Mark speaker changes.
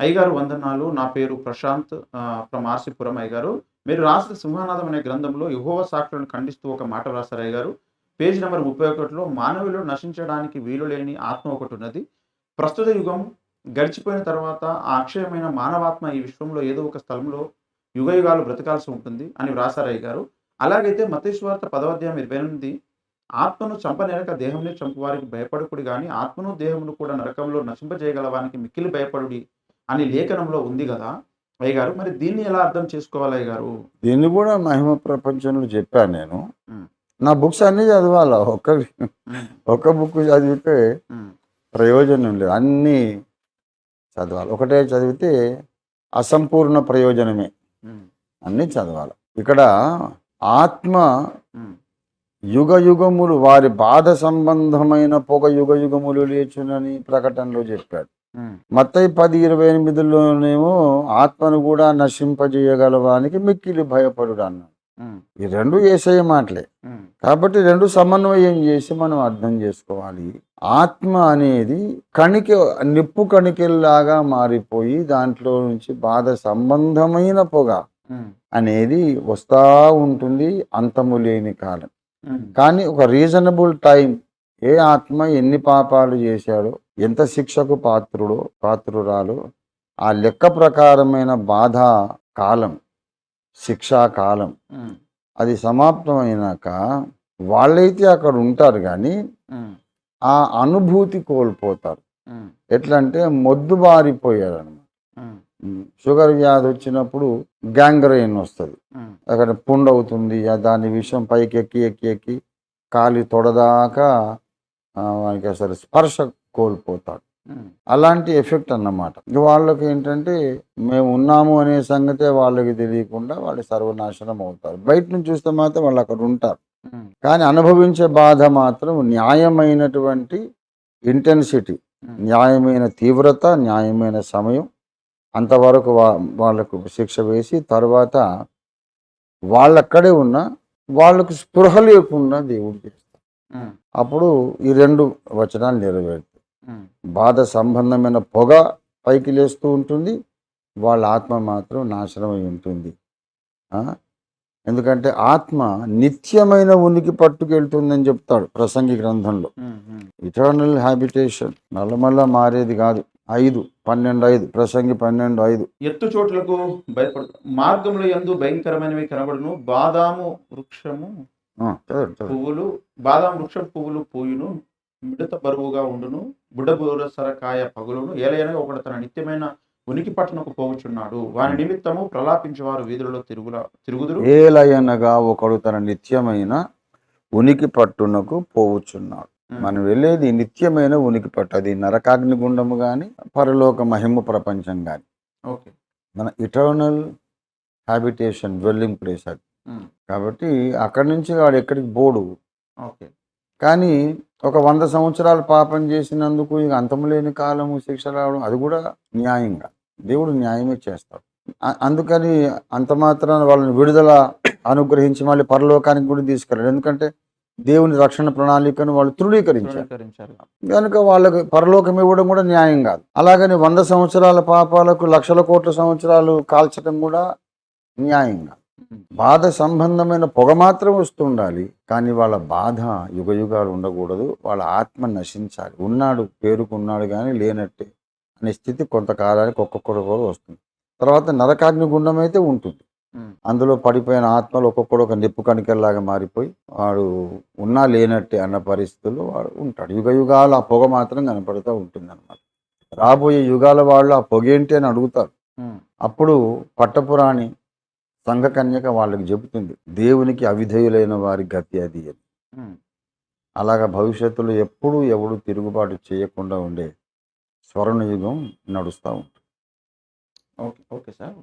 Speaker 1: అయ్యగారు వందనాలు. నా పేరు ప్రశాంత్ ఫ్రమ్ ఆర్సిపురం అయ్యగారు. మీరు రాసిన సింహనాథం అనే గ్రంథంలో యుహోవ సాక్షులను ఖండిస్తూ ఒక మాట రాశారు అయ్యగారు. పేజ్ నెంబర్ ముప్పై ఒకటిలో మానవులు నశించడానికి వీలు లేని ఆత్మ ఒకటి ఉన్నది. ప్రస్తుత యుగం గడిచిపోయిన తర్వాత ఆ అక్షయమైన మానవాత్మ ఈ విశ్వంలో ఏదో ఒక స్థలంలో యుగయుగాలు బ్రతకాల్సి ఉంటుంది అని వ్రాసారు అయ్యగారు. అలాగైతే మతేశ్వార్త పదవాధ్యాయం ఇరవై ఎనిమిది ఆత్మను చంపనేరక దేహంని చంపువారికి భయపడుకుడి కానీ ఆత్మను దేహమును కూడా నరకంలో నశింపజేయగలవానికి మిక్కిలి భయపడుడి. అని లేఖనంలో ఉంది కదా అయ్యగారు. మరి దీన్ని ఎలా అర్థం చేసుకోవాలి అయ్యగారు?
Speaker 2: దీన్ని కూడా మహిమ ప్రపంచంలో చెప్పాను నేను. నా బుక్స్ అన్నీ చదవాలా? ఒక్క ఒక్క బుక్ చదివితే ప్రయోజనం లేదు. అన్నీ చదవాలి. ఒకటే చదివితే అసంపూర్ణ ప్రయోజనమే. అన్నీ చదవాలి. ఇక్కడ ఆత్మ యుగ యుగములు వారి బాధ సంబంధమైన పొగ యుగ యుగములు లేచునని ప్రకటనలో చెప్పాడు. మత్తయి పది ఇరవై ఎనిమిదిలోనేమో ఆత్మను కూడా నశింపజేయగలవానికి మిక్కిలి భయపడుడు అన్నాడు ఈ రెండు ఏసయ్య మాటలే. కాబట్టి రెండు సమన్వయం చేసి మనం అర్థం చేసుకోవాలి. ఆత్మ అనేది కణిక నిప్పు కణికెల్లాగా మారిపోయి దాంట్లో నుంచి బాధ సంబంధమైన పొగ అనేది వస్తా ఉంటుంది అంతము లేని కాలం. కానీ ఒక రీజనబుల్ టైం ఏ ఆత్మ ఎన్ని పాపాలు చేశాడో ఎంత శిక్షకు పాత్రుడో పాత్రురాలో ఆ లెక్క ప్రకారమైన బాధ కాలం శిక్షా కాలం అది సమాప్తమైనాక వాళ్ళైతే అక్కడ ఉంటారు కానీ ఆ అనుభూతి కోల్పోతారు. ఎట్లా అంటే మొద్దు బారిపోయారు అనమాట షుగర్ వ్యాధి వచ్చినప్పుడు గ్యాంగ్రైన్ వస్తుంది. అక్కడ పుండ్ అవుతుంది ఆ దాని విషయం పైకి ఎక్కి ఎక్కి ఎక్కి కాలి తొడదాకా అసలు స్పర్శ కోల్పోతాడు. అలాంటి ఎఫెక్ట్ అన్నమాట. వాళ్ళకి ఏంటంటే మేము ఉన్నాము అనే సంగతే వాళ్ళకి తెలియకుండా వాళ్ళు సర్వనాశనం అవుతారు. బయట నుంచి చూస్తే మాత్రం వాళ్ళు అక్కడ ఉంటారు. కానీ అనుభవించే బాధ మాత్రం న్యాయమైనటువంటి ఇంటెన్సిటీ న్యాయమైన తీవ్రత న్యాయమైన సమయం అంతవరకు వా వాళ్ళకు శిక్ష వేసి తర్వాత వాళ్ళక్కడే ఉన్న వాళ్ళకు స్పృహ లేకుండా దేవుడు చేస్తాడు. అప్పుడు ఈ రెండు వచనాలు నెరవేరుతాయి. బాధ సంబంధమైన పొగ పైకి లేస్తూ ఉంటుంది. వాళ్ళ ఆత్మ మాత్రం నాశనం అయి ఉంటుంది? ఎందుకంటే ఆత్మ నిత్యమైన ఉనికి పట్టుకెళ్తుందని చెప్తాడు ప్రసంగి గ్రంథంలో. ఇటర్నల్ హ్యాబిటేషన్ నల్లమల్ల మారేది కాదు. ఐదు పన్నెండు ఐదు. ప్రసంగి పన్నెండు ఐదు.
Speaker 1: ఎత్తు చోట్లకు భయపడు మార్గంలో ఎందు భయంకరమైనవి కనబడును. బాదాము వృక్షము. పువ్వులు బాదాం వృక్ష పువ్వులు పూయును. మిడత బరువుగా ఉండును. బుడబూర సరకాయ పగులును. ఏలైనగా ఒకడు తన నిత్యమైన ఉనికి పట్టణకు పోవచ్చున్నాడు వాని నిమిత్తము ప్రలాపించేవారు వీధులలో తిరుగుల తిరుగుదురు.
Speaker 2: ఏలయనగా ఒకడు తన నిత్యమైన ఉనికి పట్టునకు పోవుచున్నాడు మనం వెళ్ళేది నిత్యమైన ఉనికి పట్టు. అది నరకాగ్ని గుండము కానీ పరలోక మహిమ ప్రపంచం కానీ
Speaker 1: ఓకే.
Speaker 2: మన ఇటర్నల్ హ్యాబిటేషన్ డ్వెల్లింగ్ ప్లేస్ అది. కాబట్టి అక్కడి నుంచి వాడు ఎక్కడికి పోడు.
Speaker 1: ఓకే.
Speaker 2: కానీ ఒక వంద సంవత్సరాలు పాపం చేసినందుకు ఇక అంతము లేని కాలము శిక్ష రావడం అది కూడా న్యాయంగా. దేవుడు న్యాయమే చేస్తాడు. అందుకని అంత మాత్రాన వాళ్ళని విడుదల అనుగ్రహించి మళ్ళీ పరలోకానికి కూడా తీసుకెళ్ళాడు. ఎందుకంటే దేవుని రక్షణ ప్రణాళికను వాళ్ళు తృణీకరించారు.
Speaker 1: ధృవీకరించారు
Speaker 2: కనుక వాళ్ళకి పరలోకం ఇవ్వడం కూడా న్యాయం కాదు. అలాగని వంద సంవత్సరాల పాపాలకు లక్షల కోట్ల సంవత్సరాలు కాల్చడం కూడా న్యాయంగా బాధ సంబంధమైన పొగ మాత్రం వస్తుండాలి కానీ వాళ్ళ బాధ యుగ యుగాలు ఉండకూడదు వాళ్ళ ఆత్మ నశించాలి. ఉన్నాడు పేరుకున్నాడు కానీ లేనట్టే అనే స్థితి కొంతకాలానికి ఒక్కొక్కడు కూడా వస్తుంది. తర్వాత నరకాగ్ని గుండం అయితే ఉంటుంది. అందులో పడిపోయిన ఆత్మలు ఒక్కొక్కడు ఒక నిప్పు కణికల్లాగా మారిపోయి వాడు ఉన్నా లేనట్టే అన్న పరిస్థితుల్లో వాడు ఉంటాడు. యుగ యుగాలు ఆ పొగ మాత్రం కనపడుతూ ఉంటుంది అనమాట రాబోయే యుగాల వాళ్ళు ఆ పొగ ఏంటి అని అడుగుతారు. అప్పుడు పట్టపురాణి సంఘకన్యక వాళ్ళకి చెబుతుంది దేవునికి అవిధేయులైన వారి గతి అది అని. అలాగా భవిష్యత్తులో ఎప్పుడూ ఎవడు తిరుగుబాటు చేయకుండా ఉండే స్వర్ణయుగం నడుస్తూ ఉంటుంది.
Speaker 1: Okay okay sir.